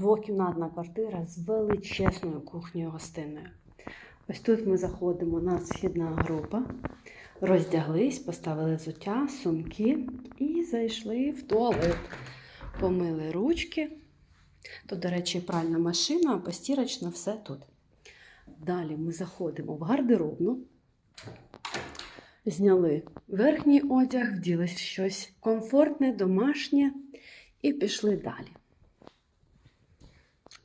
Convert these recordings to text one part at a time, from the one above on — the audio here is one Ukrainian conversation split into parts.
двокімнатна квартира з величезною кухнею гостиною. Ось тут ми заходимо на східна група, роздяглись, поставили взуття, сумки і зайшли в туалет. Помили ручки. Тут, до речі, пральна машина, постірочна все тут. Далі ми заходимо в гардеробну, зняли верхній одяг, вділи щось комфортне, домашнє і пішли далі.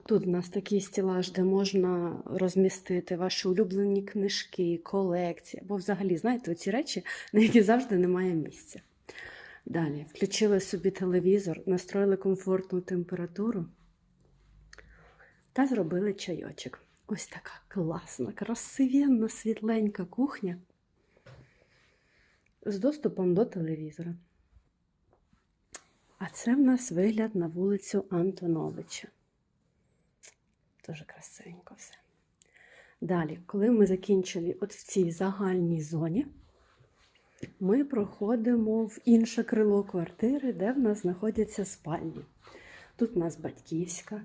Тут у нас такий стілаж, де можна розмістити ваші улюблені книжки, колекції, або взагалі, знаєте, ці речі, на які завжди немає місця. Далі включили собі телевізор, настроїли комфортну температуру та зробили чайочок. Ось така класна, красивенна, світленька кухня з доступом до телевізора. А це в нас вигляд на вулицю Антоновича. Дуже красивенько все. Далі, коли ми закінчили от в цій загальній зоні, ми проходимо в інше крило квартири, де в нас знаходяться спальні. Тут у нас батьківська,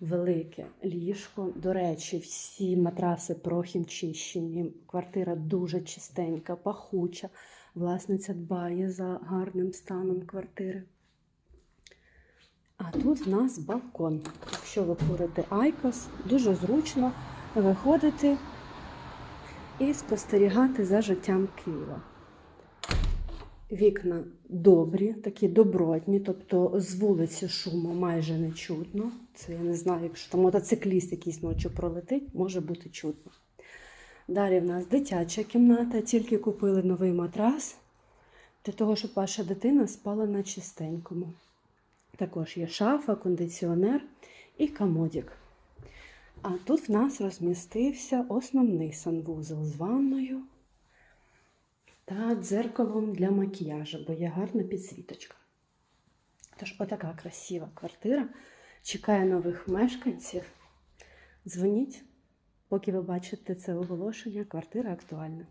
велике ліжко. До речі, всі матраси прохімчищені. Квартира дуже чистенька, пахуча. Власниця дбає за гарним станом квартири. А тут в нас балкон. Якщо ви курите айкос, дуже зручно виходити і спостерігати за життям Києва. Вікна добрі, такі добротні, тобто з вулиці шуму майже не чутно. Це я не знаю, якщо там мотоцикліст якийсь ночі пролетить, може бути чутно. Далі в нас дитяча кімната, тільки купили новий матрас для того, щоб ваша дитина спала на чистенькому. Також є шафа, кондиціонер і комодік. А тут в нас розмістився основний санвузол з ванною та дзеркалом для макіяжу, бо є гарна підсвіточка. Тож, отака красива квартира. Чекає нових мешканців. Дзвоніть, поки ви бачите це оголошення, квартира актуальна.